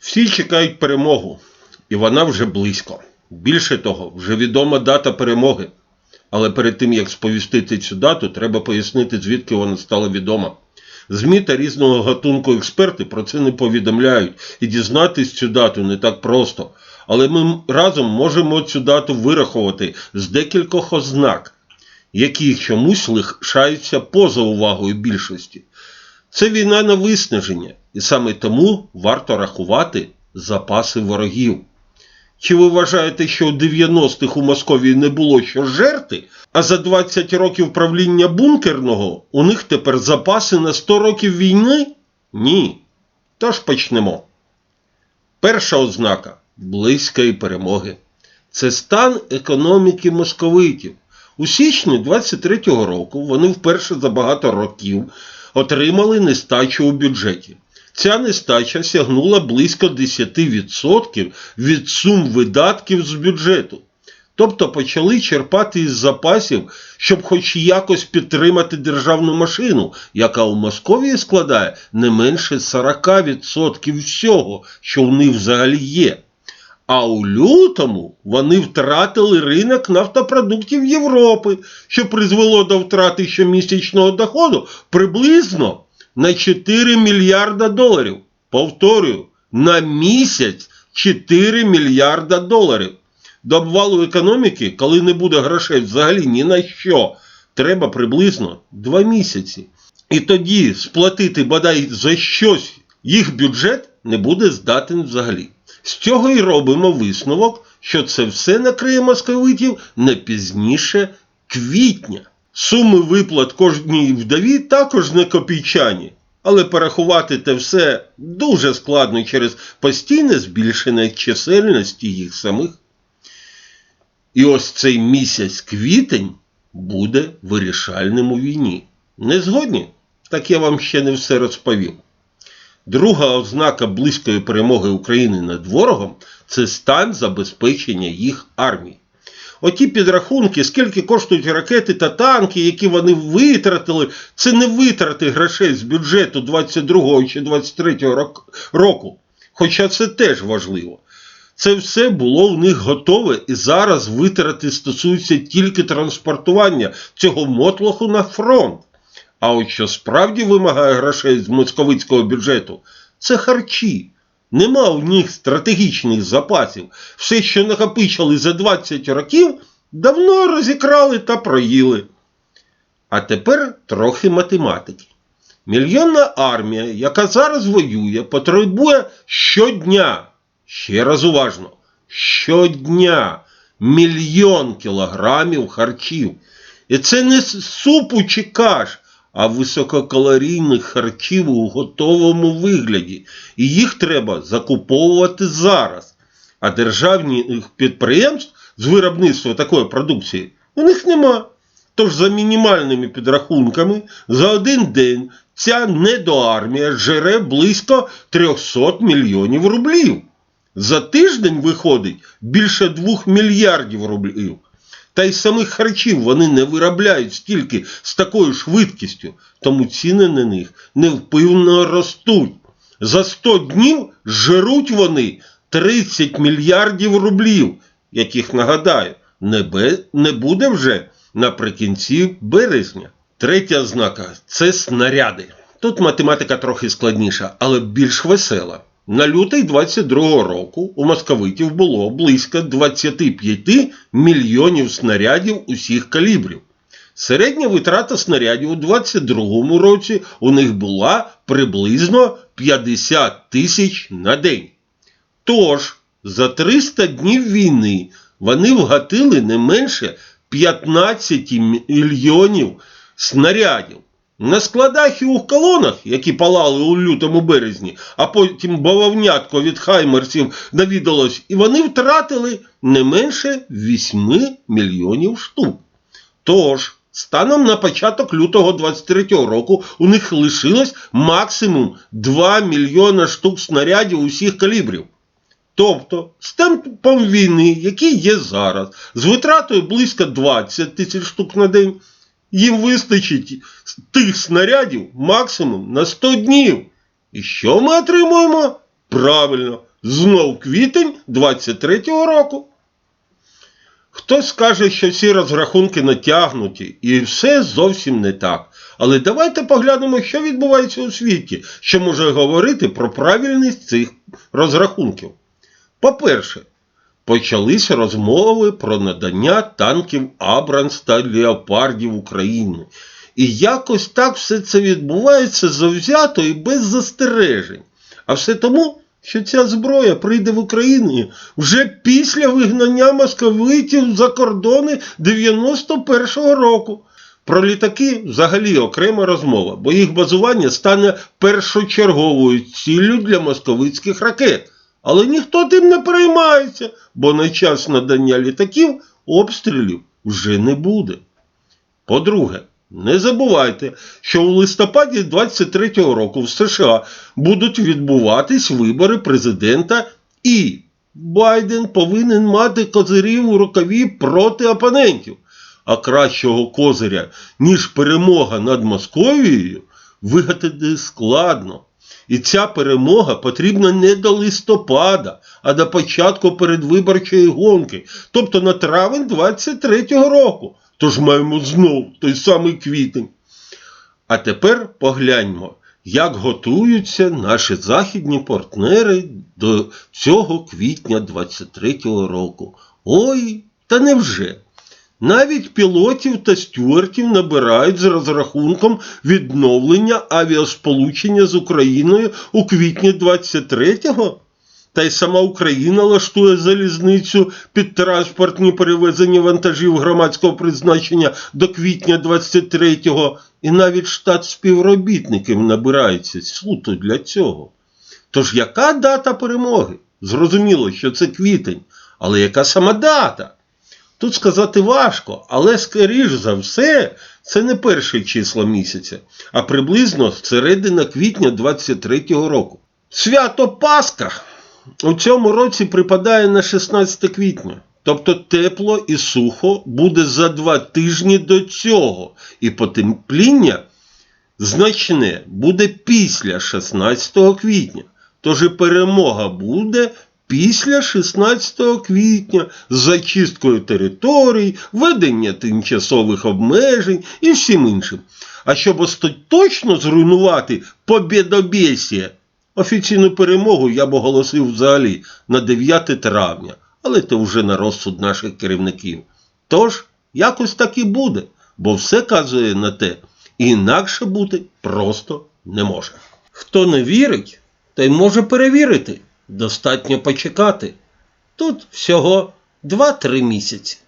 Всі чекають перемогу, і вона вже близько. Більше того, вже відома дата перемоги. Але перед тим як сповістити цю дату, треба пояснити, звідки вона стала відома. ЗМІ та різного гатунку експерти про це не повідомляють, і дізнатись цю дату не так просто. Але ми разом можемо цю дату вирахувати з декількох ознак, які чомусь лишаються поза увагою більшості. Це війна на виснаження, і саме тому варто рахувати запаси ворогів. Чи ви вважаєте, що у 90-х у Московії не було що жерти, а за 20 років правління бункерного у них тепер запаси на 100 років війни? Ні. Тож почнемо. Перша ознака близької перемоги. Це стан економіки московитів. У січні 23-го року вони вперше за багато років отримали нестачу у бюджеті. Ця нестача сягнула близько 10% від сум видатків з бюджету. Тобто почали черпати із запасів, щоб хоч якось підтримати державну машину, яка у Московії складає не менше 40% всього, що в них взагалі є. А у лютому вони втратили ринок нафтопродуктів Європи, що призвело до втрати щомісячного доходу приблизно на 4 мільярда доларів. Повторюю, на місяць 4 мільярда доларів. До обвалу економіки, коли не буде грошей взагалі ні на що, треба приблизно 2 місяці. І тоді сплатити бодай за щось їх бюджет не буде здатен взагалі. З цього і робимо висновок, що це все накриє московитів не пізніше квітня. Суми виплат кожній вдові також не копійчані, але порахувати те все дуже складно через постійне збільшення чисельності їх самих. І ось цей місяць квітень буде вирішальним у війні. Не згодні? Так я вам ще не все розповів. Друга ознака близької перемоги України над ворогом це стан забезпечення їх армії. Оті підрахунки, скільки коштують ракети та танки, які вони витратили, це не витрати грошей з бюджету 22 чи 23 року. Хоча це теж важливо. Це все було в них готове, і зараз витрати стосуються тільки транспортування цього мотлоху на фронт. А от що справді вимагає грошей з московицького бюджету, це харчі. Нема у них стратегічних запасів. Все, що накопичили за 20 років, давно розікрали та проїли. А тепер трохи математики. Мільйонна армія, яка зараз воює, потребує щодня, ще раз уважно, щодня мільйон кілограмів харчів. І це не супу чи каш, а висококалорійних харчів у готовому вигляді. І їх треба закуповувати зараз. А державних підприємств з виробництва такої продукції у них нема. Тож за мінімальними підрахунками за один день ця недоармія жере близько 300 мільйонів рублів. За тиждень виходить більше 2 мільярдів рублів. Та й самих харчів вони не виробляють стільки з такою швидкістю, тому ціни на них невпивно ростуть. За 100 днів жируть вони 30 мільярдів рублів, яких, нагадаю, не, буде вже наприкінці березня. Третя ознака це снаряди. Тут математика трохи складніша, але більш весела. На лютий 22-го року у московитів було близько 25 мільйонів снарядів усіх калібрів. Середня витрата снарядів у 22-му році у них була приблизно 50 тисяч на день. Тож, за 300 днів війни вони вгатили не менше 15 мільйонів снарядів. На складах і у колонах, які палали у лютому березні, а потім бавовнятко від хаймерсів навідалось, і вони втратили не менше 8 мільйонів штук. Тож, станом на початок лютого 23 року у них лишилось максимум 2 мільйона штук снарядів усіх калібрів. Тобто, з темпом війни, який є зараз, з витратою близько 20 тисяч штук на день, їм вистачить тих снарядів максимум на 100 днів. І що ми отримуємо? Правильно, Знов квітень 23-го року. Хтось скаже, що ці розрахунки натягнуті, і все зовсім не так. Але давайте поглянемо, що відбувається у світі, що може говорити про правильність цих розрахунків. По-перше, почалися розмови про надання танків Абрамс та Леопардів Україні. І якось так все це відбувається завзято і без застережень. А все тому, що ця зброя прийде в Україну вже після вигнання московитів за кордони 91-го року. Про літаки взагалі окрема розмова, бо їх базування стане першочерговою ціллю для московицьких ракет. Але ніхто тим не переймається, бо на час надання літаків обстрілів вже не буде. По-друге, не забувайте, що у листопаді 23-го року в США будуть відбуватись вибори президента і Байден повинен мати козирів у рукаві проти опонентів. А кращого козиря, ніж перемога над Московією, вигадати складно. І ця перемога потрібна не до листопада, а до початку передвиборчої гонки, тобто на травень 23-го року. Тож маємо знов той самий квітень. А тепер погляньмо, як готуються наші західні партнери до цього квітня 23-го року. Ой, та невже? Навіть пілотів та стюартів набирають з розрахунком відновлення авіасполучення з Україною у квітні 23-го. Та й сама Україна лаштує залізницю під транспортні перевезення вантажів громадського призначення до квітня 23-го, і навіть штат співробітників набирається суто для цього. Тож яка дата перемоги? Зрозуміло, що це квітень, але яка сама дата? Тут сказати важко, але скоріш за все, це не перше число місяця, а приблизно середина квітня 23-го року. Свято Пасха у цьому році припадає на 16 квітня. Тобто тепло і сухо буде за два тижні до цього, і потепління значне буде після 16 квітня. Тож і перемога буде після 16 квітня з зачисткою територій, введення тимчасових обмежень і всім іншим. А щоб остаточно зруйнувати побєдобєсія, офіційну перемогу я б оголосив взагалі на 9 травня, але це вже на розсуд наших керівників. Тож, якось так і буде, бо все казує на те, інакше бути просто не може. Хто не вірить, той може перевірити. Достатньо почекати. Тут всього 2-3 місяці.